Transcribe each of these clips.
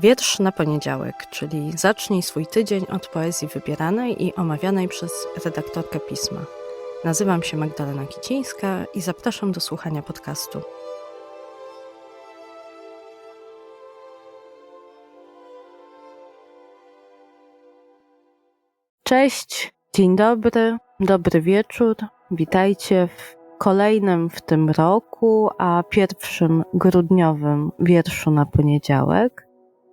Wiersz na poniedziałek, czyli zacznij swój tydzień od poezji wybieranej i omawianej przez redaktorkę pisma. Nazywam się Magdalena Kicińska i zapraszam do słuchania podcastu. Cześć, dzień dobry, dobry wieczór. Witajcie w kolejnym w tym roku, a pierwszym grudniowym wierszu na poniedziałek.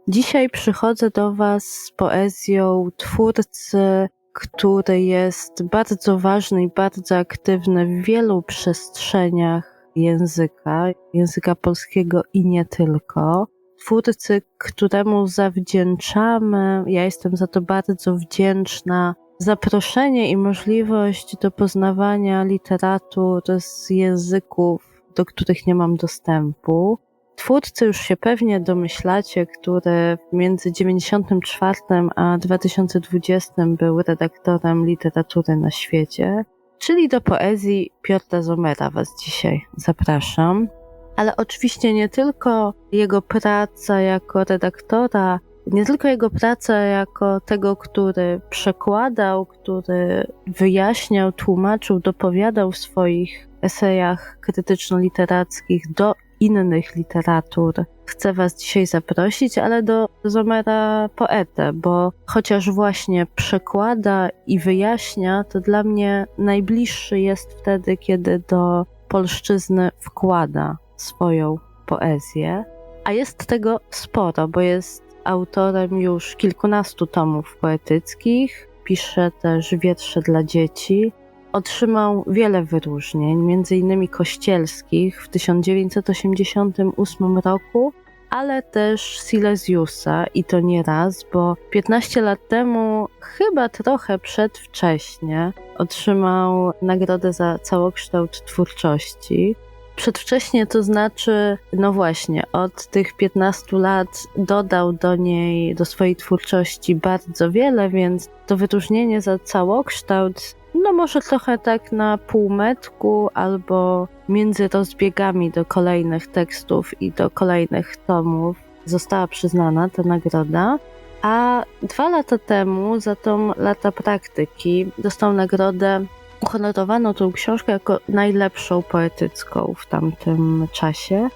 Dzisiaj przychodzę do Was z poezją twórcy, który jest bardzo ważny i bardzo aktywny w wielu przestrzeniach języka, języka polskiego i nie tylko. Twórcy, któremu zawdzięczamy, ja jestem za to bardzo wdzięczna, zaproszenie i możliwość do poznawania literatur z języków, do których nie mam dostępu. Twórcy już się pewnie domyślacie, który między 94 a 2020 był redaktorem literatury na świecie, czyli do poezji Piotra Zomera Was dzisiaj zapraszam. Ale oczywiście nie tylko jego praca jako redaktora, nie tylko jego praca jako tego, który przekładał, który wyjaśniał, tłumaczył, dopowiadał w swoich esejach krytyczno-literackich do innych literatur. Chcę Was dzisiaj zaprosić, ale do Zomera poetę, bo chociaż właśnie przekłada i wyjaśnia, to dla mnie najbliższy jest wtedy, kiedy do polszczyzny wkłada swoją poezję. A jest tego sporo, bo jest autorem już kilkunastu tomów poetyckich, pisze też wiersze dla dzieci. Otrzymał wiele wyróżnień, innymi kościelskich w 1988 roku, ale też Silesiusa i to nie raz, bo 15 lat temu, chyba trochę przedwcześnie, otrzymał nagrodę za całokształt twórczości. Przedwcześnie to znaczy, no właśnie, od tych 15 lat dodał do niej, do swojej twórczości bardzo wiele, więc to wyróżnienie za całokształt, no może trochę tak na półmetku albo między rozbiegami do kolejnych tekstów i do kolejnych tomów została przyznana ta nagroda. A dwa lata temu za tą lata praktyki dostał nagrodę uhonorowano tą książkę jako najlepszą poetycką w tamtym czasie,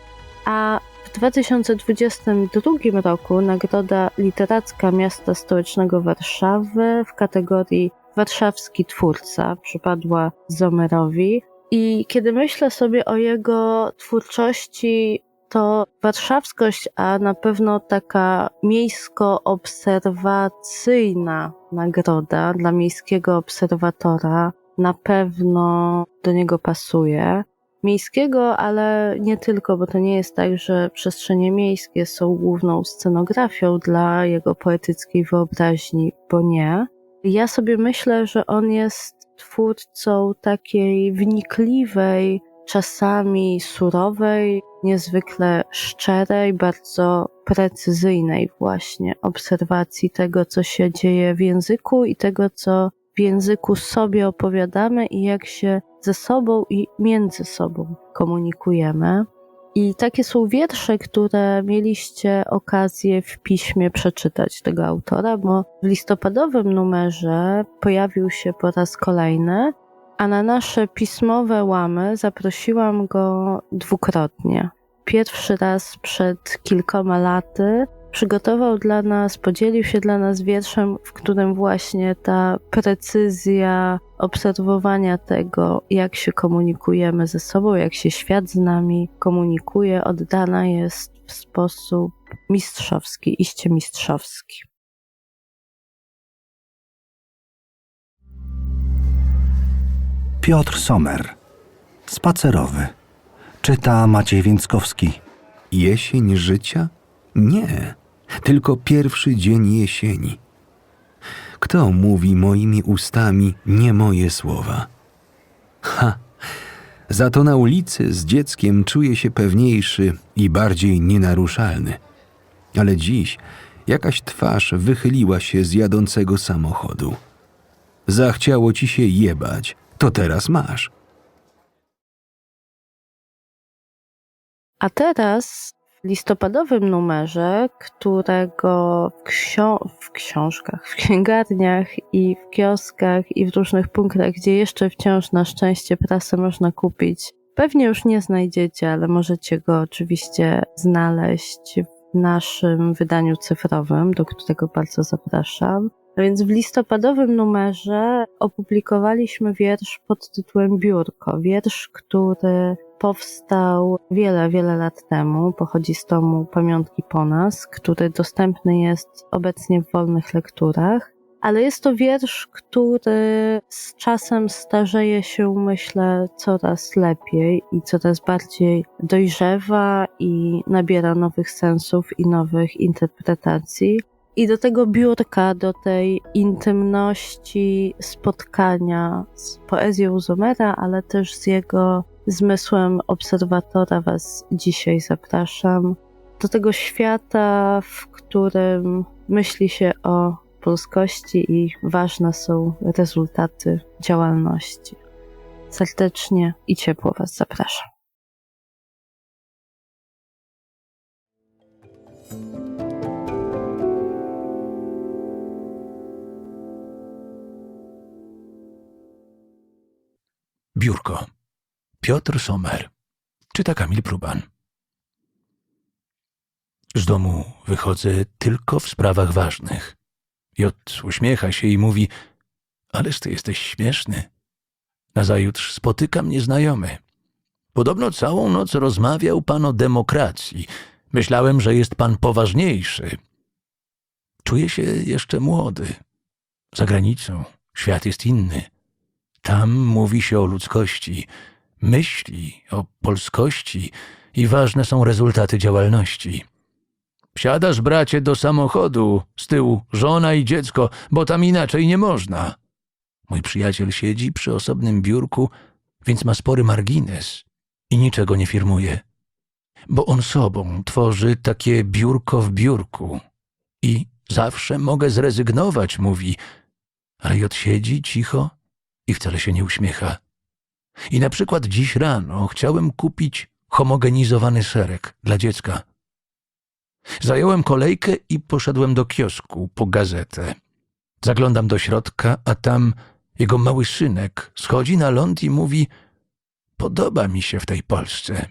a w 2022 roku Nagroda Literacka Miasta Stołecznego Warszawy w kategorii Warszawski Twórca przypadła Zomerowi. I kiedy myślę sobie o jego twórczości, to warszawskość, a na pewno taka miejsko-obserwacyjna nagroda dla miejskiego obserwatora, na pewno do niego pasuje. Miejskiego, ale nie tylko, bo to nie jest tak, że przestrzenie miejskie są główną scenografią dla jego poetyckiej wyobraźni, bo nie. Ja sobie myślę, że on jest twórcą takiej wnikliwej, czasami surowej, niezwykle szczerej, bardzo precyzyjnej właśnie obserwacji tego, co się dzieje w języku i tego, co w języku sobie opowiadamy i jak się ze sobą i między sobą komunikujemy. I takie są wiersze, które mieliście okazję w piśmie przeczytać tego autora, bo w listopadowym numerze pojawił się po raz kolejny, a na nasze pismowe łamy zaprosiłam go dwukrotnie. Pierwszy raz przed kilkoma laty przygotował dla nas, podzielił się dla nas wierszem, w którym właśnie ta precyzja obserwowania tego, jak się komunikujemy ze sobą, jak się świat z nami komunikuje, oddana jest w sposób mistrzowski, iście mistrzowski. Piotr Sommer. Spacerowy. Czyta Maciej Więckowski. Jesień życia? Nie, tylko pierwszy dzień jesieni. Kto mówi moimi ustami nie moje słowa? Ha! Za to na ulicy z dzieckiem czuję się pewniejszy i bardziej nienaruszalny. Ale dziś jakaś twarz wychyliła się z jadącego samochodu. Zachciało ci się jebać, to teraz masz. A teraz listopadowym numerze, którego w, w książkach, w księgarniach i w kioskach i w różnych punktach, gdzie jeszcze wciąż na szczęście prasę można kupić, pewnie już nie znajdziecie, ale możecie go oczywiście znaleźć w naszym wydaniu cyfrowym, do którego bardzo zapraszam. A więc w listopadowym numerze opublikowaliśmy wiersz pod tytułem Biurko. Wiersz, który powstał wiele, wiele lat temu. Pochodzi z tomu Pamiątki po nas, który dostępny jest obecnie w wolnych lekturach. Ale jest to wiersz, który z czasem starzeje się, myślę, coraz lepiej i coraz bardziej dojrzewa i nabiera nowych sensów i nowych interpretacji. I do tego biurka, do tej intymności spotkania z poezją Zomera, ale też z jego zmysłem obserwatora Was dzisiaj zapraszam. Do tego świata, w którym myśli się o polskości i ważne są rezultaty działalności. Serdecznie i ciepło Was zapraszam. Biurko. Piotr Sommer. Czyta Kamil Pruban. Z domu wychodzę tylko w sprawach ważnych. Jot uśmiecha się i mówi, ależ ty jesteś śmieszny. Nazajutrz spotyka mnie znajomy. Podobno całą noc rozmawiał pan o demokracji. Myślałem, że jest pan poważniejszy. Czuję się jeszcze młody. Za granicą świat jest inny. Tam mówi się o ludzkości, myśli o polskości i ważne są rezultaty działalności. Wsiadasz, bracie, do samochodu, z tyłu żona i dziecko, bo tam inaczej nie można. Mój przyjaciel siedzi przy osobnym biurku, więc ma spory margines i niczego nie firmuje. Bo on sobą tworzy takie biurko w biurku. I zawsze mogę zrezygnować, mówi, ale Jot siedzi cicho i wcale się nie uśmiecha. I na przykład dziś rano chciałem kupić homogenizowany serek dla dziecka. Zająłem kolejkę i poszedłem do kiosku po gazetę. Zaglądam do środka, a tam jego mały synek schodzi na ląd i mówi: Podoba mi się w tej Polsce.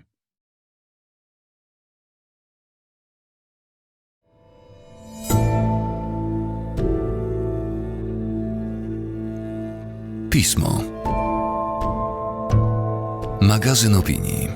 Pismo. Magazyn opinii.